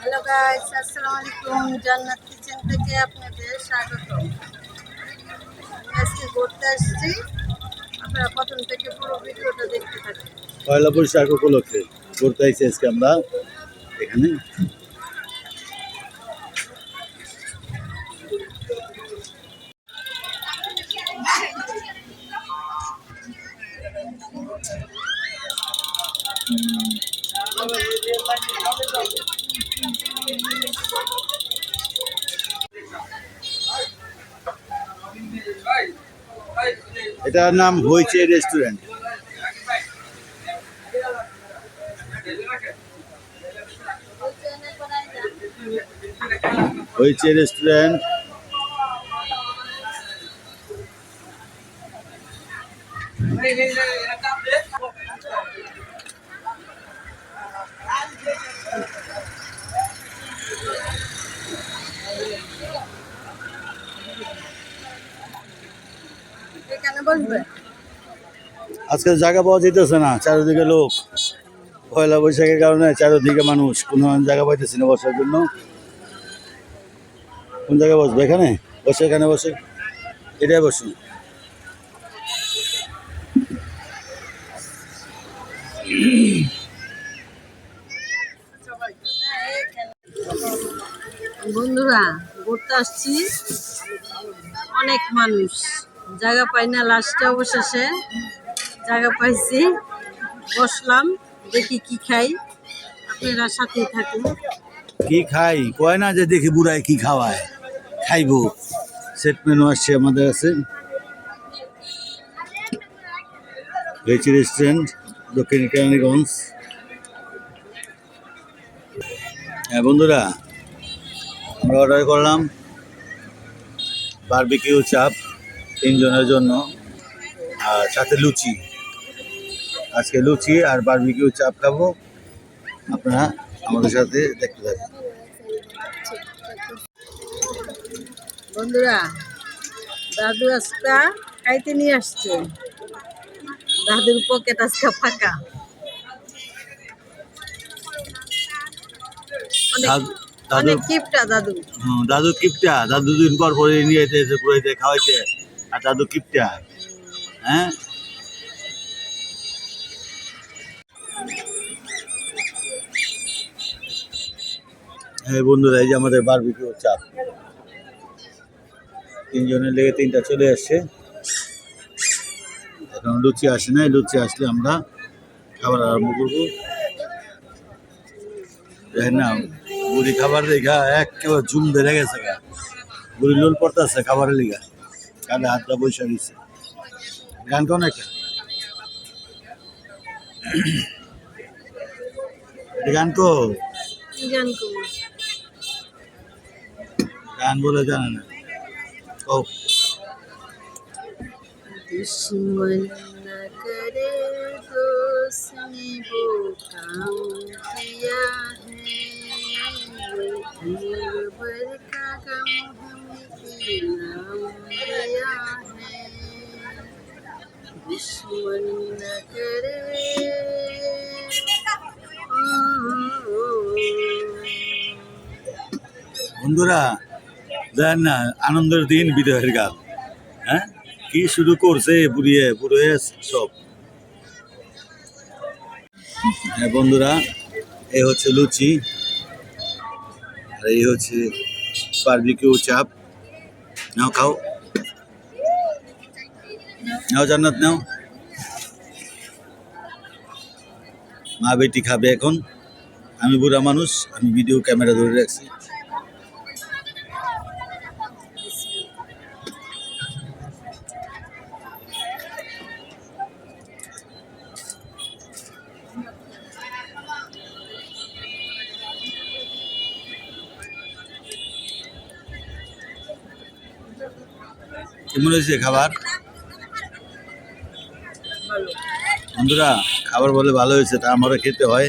Hello guys আসসালামু আলাইকুম জান্নাত কিচেন থেকে আপনাদের স্বাগত। আমি আজকে ঘুরতে আসছি। আপনারা প্রথম থেকে পুরো ভিডিওটা দেখতে থাকেন। পয়লা বৈশাখ উপলক্ষে ঘুরতে আইছি আজকে আমরা। এখানে। এটার নাম হয়েছে রেস্টুরেন্ট। হইচে রেস্টুরেন্ট এখানে বসবে? আজকে জায়গা পাওয়া যেতেছে না চারিদিকে লোক। পয়লা বৈশাখের কারণে চারিদিকে মানুষ কোনো জায়গা পাইতেছে না বসার জন্য। কোন জায়গায় বসবে? এখানে? বসে এখানে বসে। এটাই বসুন বন্ধুরা ঘুরতে আসছি। অনেক মানুষ। জায়গা পাই না লাস্টে অবশেষে জায়গা পাইছি। বসলাম দেখি কি খাই। আপনারা সাথে থাকুন। কি খাই? কয় না যে দেখি বুড়াই কি খাওয়ায়। খাইবো। সেট মেনু আসছে আমাদের কাছে। ভেজ রেস্টুরেন্ট দক্ষিণ কেরানীগঞ্জ। হ্যাঁ বন্ধুরা, আমরা অর্ডার করলাম। বারবিকিউ চাপ তিনজনের জন্য আর সাথে লুচি। আজকে লুচি আর বারবিকিউ চাপ খাব। আপনারা আমাদের সাথে দেখতে থাকুন। বন্ধুরা দাদু আজকা খাইতে নিয়ে আসছে। দাদুর পকেট আজকা ফাঁকা। অনেক কিপটা দাদু কিপটা দাদু। দিন পর পরে নিয়ে যেতে পুরাইতে খাওয়াইতে আর দাদু কিপটা হ্যাঁ? হ্যাঁ বন্ধুরা এই যে আমাদের বারবিকিউ চাপ। তিনজনের লেগে তিনটা চলে আসছে। এখন লুচি আসে নাই লুচি আসলে আমরা খাবার আরম্ভ করব। দেখেন না বুড়ি খাবার দেখা একেবারে ঝুম ধরে গেছে গা। বুড়ি লোল পড়তেছে খাবারের লিগা কালে হাতটা বৈশা দিচ্ছে গান কোন একটা। গান কো গান বলে জানে না। ও दुश्मन न करे तो उसने वो काम किया है दिलबर का गम हमें नाम दिया है दुश्मन न करे বন্ধুরা জানেন না, আনন্দের দিন বিদায়ের গান হ্যাঁ? কি শুরু করছে বুড়িয়ে? বুড়িয়ে সব। হ্যাঁ বন্ধুরা, এ হচ্ছে লুচি, আর এই হচ্ছে বারবিকিউ চাপ। নাও, খাও। নাও, জান্নাত, নাও। মা বেটি খাবে এখন। আমি বুড়া মানুষ, আমি ভিডিও ক্যামেরা ধরে রাখছি। কেমন হয়েছে খাবার? বন্ধুরা, খাবার বলে ভালো হয়েছে, তা আমারও খেতে হয়।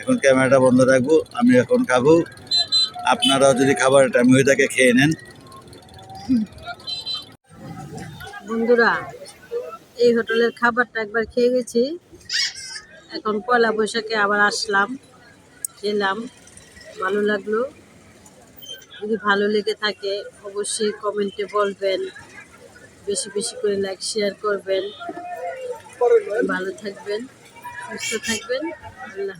এখন ক্যামেরাটা বন্ধ রাখব, আমি এখন খাব। আপনারাও যদি খাবার টাইম হয়ে থাকে খেয়ে নেন। বন্ধুরা, এই হোটেলের খাবারটা একবার খেয়ে গেছি। এখন পয়লা বৈশাখে আবার আসলাম খেলাম ভালো লাগল। যদি ভালো লেগে থাকে, অবশ্যই কমেন্টে বলবেন। বেশি বেশি করে লাইক শেয়ার করবেন। ভালো থাকবেন, সুস্থ থাকবেন। আল্লাহ।